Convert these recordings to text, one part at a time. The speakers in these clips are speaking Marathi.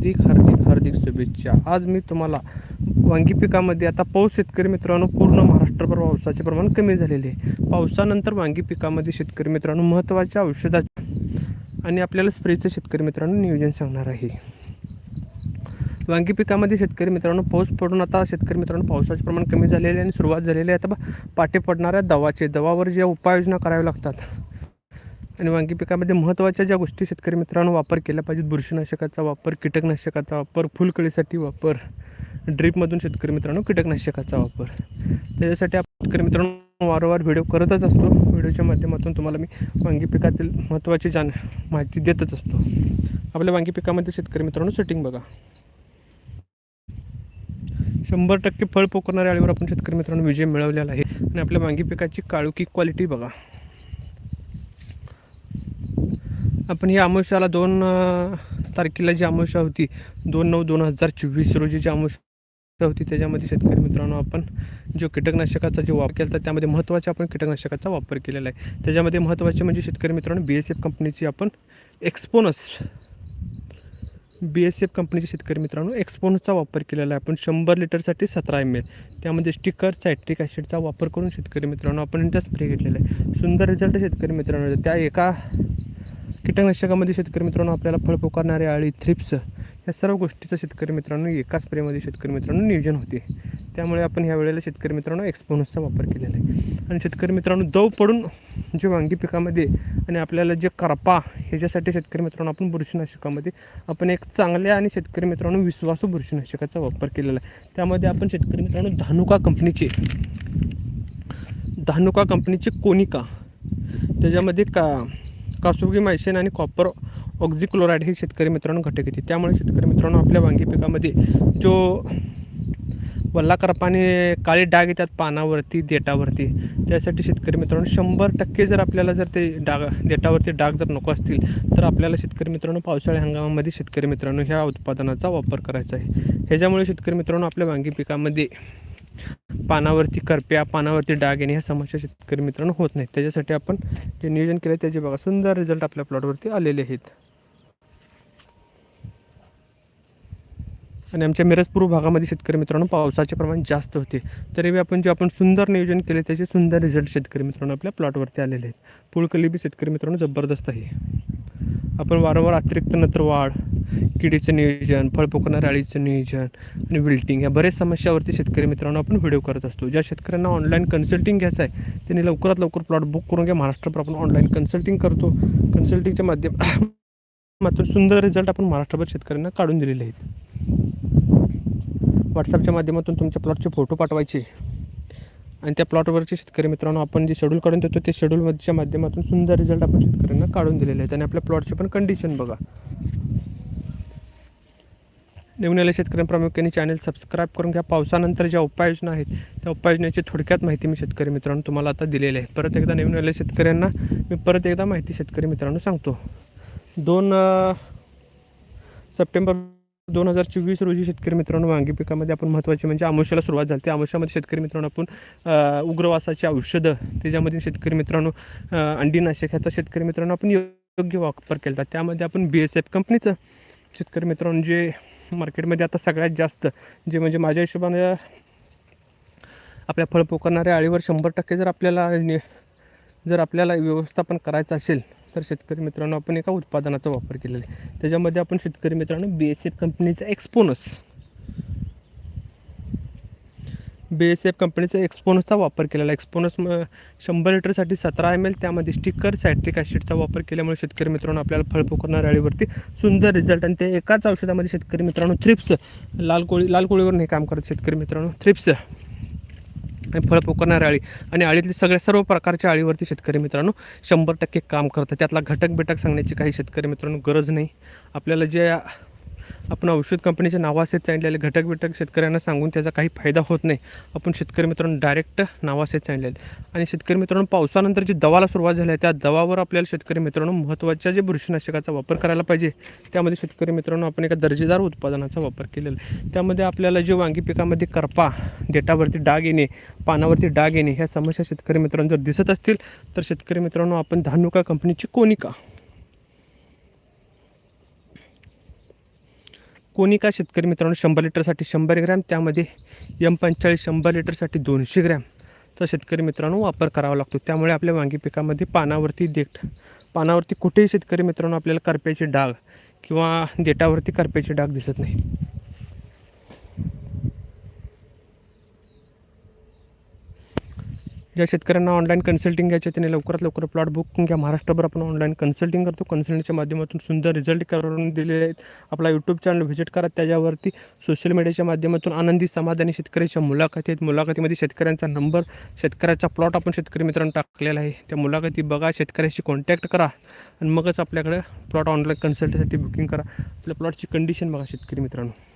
हार्दिक हार्दिक हार्दिक शुभेच्छा. आज मी तुम्हाला वांगी पिकामध्ये आता पाऊस शेतकरी मित्रांनो पूर्ण महाराष्ट्रभर पावसाचे प्रमाण कमी झालेले आहे. पावसानंतर वांगी पिकामध्ये शेतकरी मित्रांनो महत्त्वाच्या औषधाचे आणि आपल्याला स्प्रेचं शेतकरी मित्रांनो नियोजन सांगणार आहे. वांगी पिकामध्ये शेतकरी मित्रांनो पाऊस पडून आता शेतकरी मित्रांनो पावसाचे प्रमाण कमी झालेले आहे आणि सुरुवात झालेली आहे. आता पाठी पडणाऱ्या दवाचे दवावर ज्या उपाययोजना कराव्या लागतात आणि वांगी पिकामध्ये महत्त्वाच्या ज्या गोष्टी शेतकरी मित्रांनो वापर केल्या पाहिजेत बुरशीनाशकाचा वापर कीटकनाशकाचा वापर फुलकळीसाठी वापर ड्रीपमधून शेतकरी मित्रांनो कीटकनाशकाचा वापर. त्याच्यासाठी आपण शेतकरी मित्रांनो वारंवार व्हिडिओ करतच असतो. व्हिडिओच्या माध्यमातून तुम्हाला मी वांगी पिकातील महत्त्वाची जाण माहिती देतच असतो. आपल्या वांगी पिकामध्ये शेतकरी मित्रांनो सेटिंग बघा. शंभर टक्के फळ पोकरणाऱ्या आळीवर आपण शेतकरी मित्रांनो विजय मिळवलेला आहे. आणि आपल्या वांगी पिकाची काळुकी क्वालिटी बघा. आपण ही अमावस्याला दोन तारखेला जी अमावस्या होती दोन नऊ दोन हजार चोवीस रोजी जी अमावस्या होती त्याच्यामध्ये शेतकरी मित्रांनो आपण जो कीटकनाशकाचा जो वापर केला त्यामध्ये महत्त्वाचा आपण कीटकनाशकाचा वापर केलेला आहे. त्याच्यामध्ये महत्त्वाचे म्हणजे शेतकरी मित्रांनो बी एस एफ कंपनीची आपण एक्सपोनस बी एस एफ कंपनीचे शेतकरी मित्रांनो एक्सपोनसचा वापर केलेला आहे. आपण शंभर लिटरसाठी सतरा एम एल त्यामध्ये स्टिकर सायट्रिक ॲसिडचा वापर करून शेतकरी मित्रांनो आपण त्या स्प्रे घेतलेला आहे. सुंदर रिझल्ट शेतकरी मित्रांनो. त्या एका कीटकनाशकामध्ये शेतकरी मित्रांनो आपल्याला फळ पोकारणारे आळी थ्रिप्स या सर्व गोष्टीचं शेतकरी मित्रांनो एकाच स्प्रेमध्ये शेतकरी मित्रांनो नियोजन होते. त्यामुळे आपण ह्या वेळेला शेतकरी मित्रांनो एक्सपोनसचा वापर केलेला आहे. आणि शेतकरी मित्रांनो दव पडून जे वांगी पिकामध्ये आणि आपल्याला जे करपा ह्याच्यासाठी शेतकरी मित्रांनो आपण बुरशीनाशकामध्ये आपण एक चांगल्या आणि शेतकरी मित्रांनो विश्वासू बुरशीनाशकाचा वापर केलेला आहे. त्यामध्ये आपण शेतकरी मित्रांनो धानुका कंपनीचे धानुका कंपनीचे कोनिका त्याच्यामध्ये का कासुगी मायसेन आणि कॉपर ऑक्झिक्लोराईड हे शेतकरी मित्रांनो घटक येते त्यामुळे शेतकरी मित्रांनो आपल्या वांगी पिकामध्ये जो वल्ला करपाने काळे डाग येतात पानावरती देटावरती त्यासाठी शेतकरी मित्रांनो शंभर टक्के जर आपल्याला जर ते डाग देटावरती डाग जर नको असतील तर आपल्याला शेतकरी मित्रांनो पावसाळी हंगामामध्ये शेतकरी मित्रांनो ह्या उत्पादनाचा वापर करायचा आहे. ह्याच्यामुळे शेतकरी मित्रांनो आपल्या वांगी पिकामध्ये पानावरती करप्या पानावरती डाग येणे ह्या समस्या शेतकरी मित्रांनो होत नाहीत. त्याच्यासाठी आपण जे नियोजन केलं त्याचे बघा. सुंदर रिझल्ट आपल्या प्लॉटवरती आलेले आहेत. आणि आमच्या मिरजपूर भागामध्ये शेतकरी मित्रांनो पावसाचे प्रमाण जास्त होते. तरी आपण जे आपण सुंदर नियोजन केले त्याचे सुंदर रिझल्ट शेतकरी मित्रांनो आपल्या प्लॉटवरती आलेले आहेत. पुळकली बी शेतकरी मित्रांनो जबरदस्त आहे. आपण वारंवार अतिरिक्त नत्र वाढ किडीचं नियोजन फळ अळीचं नियोजन आणि विल्टिंग या बरेच समस्यावरती शेतकरी मित्रांनो आपण व्हिडिओ करत असतो. ज्या शेतकऱ्यांना ऑनलाईन कन्सल्टिंग घ्यायचं आहे त्यांनी लवकरात लवकर प्लॉट बुक करून घ्या. महाराष्ट्रावर आपण ऑनलाईन कन्सल्टिंग करतो. कन्सल्टिंगच्या माध्यमातून सुंदर रिझल्ट आपण महाराष्ट्रभर शेतकऱ्यांना काढून दिलेले आहेत. व्हॉट्सअपच्या माध्यमातून तुमच्या प्लॉटचे फोटो पाठवायचे. आणि त्या प्लॉटवरचे शेतकरी मित्रांनो आपण जे शेड्यूल काढून देतो ते शेड्यूलमधच्या माध्यमातून सुंदर रिझल्ट आपण शेतकऱ्यांना काढून दिलेले आहेत. आणि आपल्या प्लॉटची पण कंडिशन बघा. निवून आलेल्या शेतकऱ्यांना प्रामुख्याने चॅनल सबस्क्राईब करून घ्या. पावसानंतर ज्या उपाययोजना आहेत त्या उपाययोजनेची थोडक्यात माहिती मी शेतकरी मित्रांनो तुम्हाला आता दिलेली आहे. परत एकदा नवीन आलेल्या शेतकऱ्यांना मी परत एकदा माहिती शेतकरी मित्रांनो सांगतो. दोन सप्टेंबर दोन हजार चोवीस रोजी शेतकरी मित्रांनो वांगी पिकामध्ये आपण महत्त्वाची म्हणजे आमुष्याला सुरुवात झाली. त्या आमुष्यामध्ये शेतकरी मित्रांनो आपण उग्रवासाची औषधं त्याच्यामध्ये शेतकरी मित्रांनो अंडीनाशक ह्याचा शेतकरी मित्रांनो आपण योग्य वापर केला त्यामध्ये आपण बी एस एफ कंपनीचं शेतकरी मित्रांनो जे मार्केटमध्ये आता सगळ्यात जास्त जे म्हणजे माझ्या हिशोबाने आपल्या फळ पोकरणाऱ्या आळीवर शंभर टक्के जर आपल्याला जर आपल्याला व्यवस्थापन करायचं असेल तर शेतकरी मित्रांनो आपण एका उत्पादनाचा वापर केलेला आहे. त्याच्यामध्ये आपण शेतकरी मित्रांनो बी एस एफ कंपनीचा एक्सपोनस बी एस एफ कंपनीचा एक्सपोनसचा वापर केलेला एक्सपोनस म शंभर लिटरसाठी सतरा एम एल त्यामध्ये स्टिकर सायट्रिक ॲसिडचा वापर केल्यामुळे शेतकरी मित्रांनो आपल्याला फळ पोकरणाऱ्या अळीवरती सुंदर रिझल्ट आणि ते एकाच औषधामध्ये शेतकरी मित्रांनो थ्रिप्स लाल कोळी लाल कोळीवर नाही काम करत शेतकरी मित्रांनो थ्रिप्स आणि फळ पोकरणाऱ्या अळी आणि अळीतली सगळ्या सर्व प्रकारच्या अळीवरती शेतकरी मित्रांनो शंभर टक्के काम करतात. त्यातला घटक बिटक सांगण्याची काही शेतकरी मित्रांनो गरज नाही. आपल्याला जे आपण औषध कंपनीच्या नावासहित सांगितलेले घटक बिटक शेतकऱ्यांना सांगून त्याचा काही फायदा होत नाही. आपण शेतकरी मित्रांनो डायरेक्ट नावासेच सांगितलेले आणि शेतकरी मित्रांनो पावसानंतर जी दवाला सुरुवात झाली आहे त्या दवावर आपल्याला शेतकरी मित्रांनो महत्त्वाच्या जे बुरशीनाशकाचा वापर करायला पाहिजे त्यामध्ये शेतकरी मित्रांनो आपण एका दर्जेदार उत्पादनाचा वापर केलेला आहे. त्यामध्ये आपल्याला जे वांगी पिकामध्ये करपा देटावरती डाग येणे पानावरती डाग येणे ह्या समस्या शेतकरी मित्रांनो जर दिसत असतील तर शेतकरी मित्रांनो आपण धानुका कंपनीची कोनिका कोणी का शेतकरी मित्रांनो शंभर लिटरसाठी शंभर ग्रॅम त्यामध्ये एम पंचेचाळीस शंभर लिटरसाठी दोनशे ग्रॅमचा शेतकरी मित्रांनो वापर करावा लागतो. त्यामुळे आपल्या वांगी पिकामध्ये पानावरती देठ पानावरती कुठेही शेतकरी मित्रांनो आपल्याला करप्याचे डाग किंवा देठावरती करप्याचे डाग दिसत नाही. ज्या शेतकऱ्यांना ऑनलाईन कन्सल्टिंग घ्यायचे त्यांनी लवकरात लवकर प्लॉट बुक करून घ्या. महाराष्ट्रभर आपण ऑनलाईन कन्सल्टिंग करतो. कन्सल्टिंगच्या माध्यमातून सुंदर रिझल्ट करून दिलेले आहेत. आपला यूट्यूब चॅनल व्हिजिट करा. त्याच्यावरती सोशल मीडियाच्या माध्यमातून आनंदी समाधानी शेतकऱ्याच्या मुलाखती आहेत. मुलाखतीमध्ये शेतकऱ्यांचा नंबर शेतकऱ्याचा प्लॉट आपण शेतकरी मित्रांनो टाकलेला आहे. त्या मुलाखती बघा. शेतकऱ्याशी कॉन्टॅक्ट करा. आणि मगच आपल्याकडे प्लॉट ऑनलाईन कन्सल्टसाठी बुकिंग करा. आपल्या प्लॉटची कंडिशन बघा शेतकरी मित्रांनो.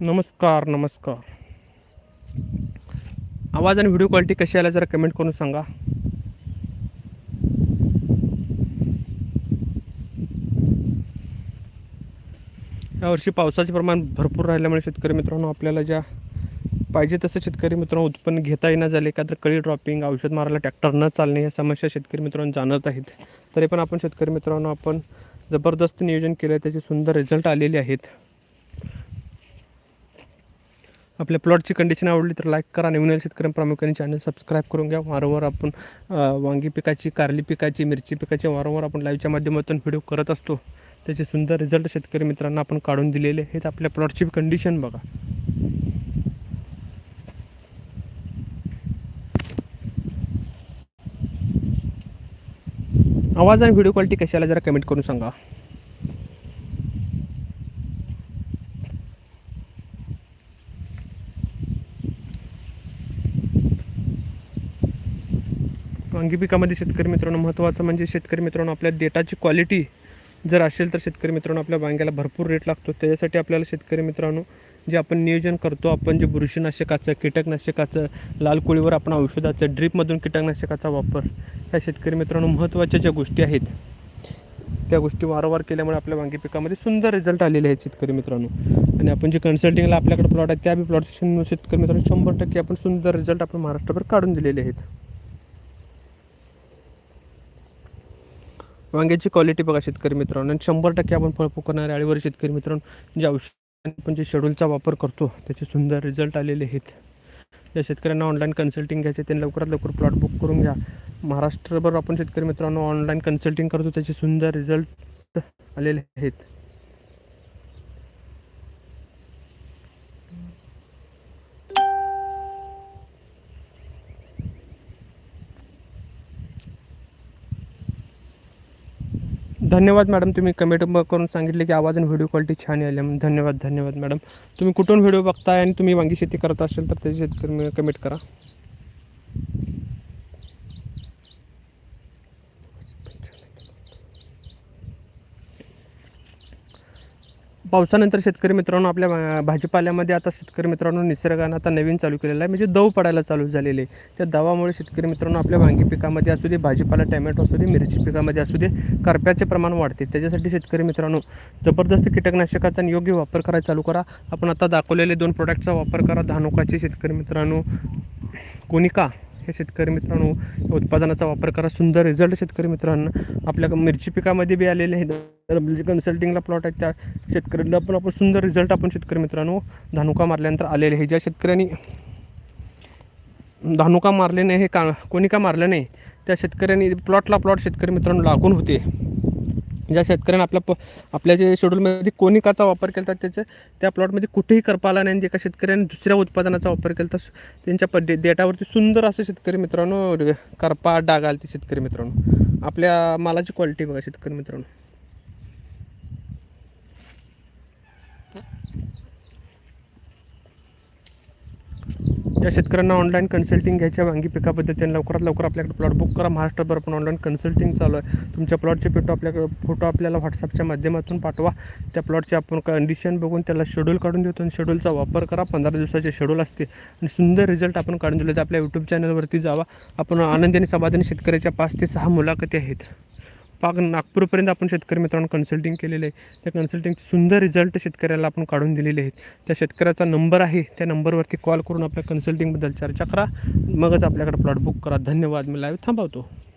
नमस्कार नमस्कार. आवाज आणि व्हिडिओ क्वालिटी कशी आल्या जरा कमेंट करून सांगा. यावर्षी पावसाचे प्रमाण भरपूर राहिल्यामुळे शेतकरी मित्रांनो आपल्याला ज्या पाहिजे तसं शेतकरी मित्रांनो उत्पन्न घेता येणं झाले का तर कळी ड्रॉपिंग औषध मारायला ट्रॅक्टर न चालणे या समस्या शेतकरी मित्रांनो जाणत आहेत. तरी पण आपण शेतकरी मित्रांनो आपण जबरदस्त नियोजन केलं आहे त्याचे सुंदर रिझल्ट आलेले आहेत. आपल्या प्लॉटची कंडिशन आवडली तर लाईक करा नवीन नवीन प्रामुख्याने चॅनल सबस्क्राईब करून घ्या. वारंवार आपण वांगी पिकाची कारली पिकाची मिरची पिकाची वारंवार आपण लाईव्हच्या माध्यमातून व्हिडिओ करत असतो. त्याचे सुंदर रिझल्ट शेतकरी मित्रांना आपण काढून दिलेले आहेत. आपल्या प्लॉटची कंडिशन बघा. आवाज आणि व्हिडिओ क्वालिटी कशी आला जरा कमेंट करून सांगा. वांगी पिकामध्ये शेतकरी मित्रांनो महत्त्वाचं म्हणजे शेतकरी मित्रांनो आपल्या डेटाची क्वालिटी जर असेल तर शेतकरी मित्रांनो आपल्या वांग्याला भरपूर रेट लागतो. त्याच्यासाठी आपल्याला शेतकरी मित्रांनो जे आपण नियोजन करतो आपण जे बुरशीनाशकाचं कीटकनाशकाचं लाल कोळीवर आपण औषधाचं ड्रीपमधून कीटकनाशकाचा वापर ह्या शेतकरी मित्रांनो महत्त्वाच्या ज्या गोष्टी आहेत त्या गोष्टी वारंवार केल्यामुळे आपल्या वांगी पिकामध्ये सुंदर रिझल्ट आलेले आहेत शेतकरी मित्रांनो. आणि आपण जे कन्सल्टिंगला आपल्याकडे प्लॉट आहेत त्या बी प्लॉट शेतकरी मित्रांनो शंभर टक्के आपण सुंदर रिझल्ट आपण महाराष्ट्रभर काढून दिलेले आहेत. वांग्याची क्वालिटी बघा शेतकरी मित्रांनो. आणि शंभर टक्के आपण फळ करणाऱ्या आळीवर शेतकरी मित्रांनो जे औषध आपण जे शेड्यूलचा वापर करतो त्याचे सुंदर रिझल्ट आलेले आहेत. ज्या शेतकऱ्यांना ऑनलाईन कन्सल्टिंग घ्यायचे त्यांनी लवकरात लवकर प्लॉट बुक करून घ्या. महाराष्ट्रभर आपण शेतकरी मित्रांनो ऑनलाईन कन्सल्टिंग करतो त्याचे सुंदर रिझल्ट आलेले आहेत. धन्यवाद मॅडम तुम्ही कमेंट करून सांगितले की आवाज आणि व्हिडिओ क्वालिटी छान आली म्हणून. धन्यवाद धन्यवाद मॅडम. तुम्ही कुठून व्हिडिओ बघताय आणि तुम्ही वांगी शेती करत असेल तर त्याची शेतकरी कमेंट करा. पावसानंतर शेतकरी मित्रांनो आपल्या भाजीपाल्यामध्ये आता शेतकरी मित्रांनो निसर्गानं आता नवीन चालू केलेला आहे. म्हणजे दव पडायला चालू झालेले आहे. त्या दवामुळे शेतकरी मित्रांनो आपल्या वांगी पिकामध्ये असू दे भाजीपाला टॅमॅटो असू दे मिरची पिकामध्ये असू दे करप्याचे प्रमाण वाढते. त्याच्यासाठी शेतकरी मित्रांनो जबरदस्त कीटकनाशकाचा आणि योग्य वापर करायला चालू करा. आपण आता दाखवलेले दोन प्रोडक्टचा वापर करा. धानुकाचे शेतकरी मित्रांनो कोनिका हे शेतकरी मित्रांनो उत्पादनाचा वापर करा. सुंदर रिझल्ट शेतकरी मित्रांनो. आपल्या मिरची पिकामध्ये बी आलेले आहेत. तर म्हणजे कन्सल्टिंगला प्लॉट आहेत त्या शेतकऱ्यांना पण आपण सुंदर रिझल्ट आपण शेतकरी मित्रांनो धानुका मारल्यानंतर आलेले आहे ज्या शेतकऱ्यांनी धानुका मारले नाही हे का कोणी का मारलं नाही त्या शेतकऱ्यांनी प्लॉटला प्लॉट शेतकरी मित्रांनो लागून होते. ज्या शेतकऱ्यांना आपल्या प आपल्या जे शेड्यूलमध्ये कोनिकाचा वापर केला तर त्याच्या त्या प्लॉटमध्ये कुठेही करपा आला नाही आणि एका शेतकऱ्यांनी दुसऱ्या उत्पादनाचा वापर केला तर त्यांच्या प डेटावरती सुंदर असं शेतकरी मित्रांनो करपा डाग आलते ते शेतकरी मित्रांनो. आपल्या मालाची क्वालिटी बघा शेतकरी मित्रांनो. ज्या शेतकऱ्यांना ऑनलाईन कन्सल्टिंग घ्यायच्या वांगी पिकाबद्दल त्यांनी लवकरात लवकर आपल्याकडे प्लॉट बुक करा. महाराष्ट्रभर पण ऑनलाईन कन्सल्टिंग चालू आहे. तुमच्या प्लॉटचे फोटो आपल्याकडे फोटो आपल्याला व्हॉट्सअपच्या माध्यमातून पाठवा. त्या प्लॉटचे आपण कंडिशन बघून त्याला शेड्यूल काढून देतो आणि शेड्यूलचा वापर करा. पंधरा दिवसाचे शेड्यूल असते. आणि सुंदर रिझल्ट आपण काढून दिले तर आपल्या यूट्यूब चॅनलवरती जावा. आपण आनंदी आणि समाधानी शेतकऱ्याच्या पाच ते सहा मुलाखती आहेत. पाक नागपूरपर्यंत आपण शेतकरी मित्रांनो कन्सल्टिंग केलेलं आहे. त्या कन्सल्टिंगचे सुंदर रिझल्ट शेतकऱ्याला आपण काढून दिलेले आहेत. त्या शेतकऱ्याचा नंबर आहे. त्या नंबरवरती कॉल करून आपल्या कन्सल्टिंगबद्दल चर्चा करा. मगच आपल्याकडे प्लॉट बुक करा. धन्यवाद. मी लाईव्ह थांबवतो.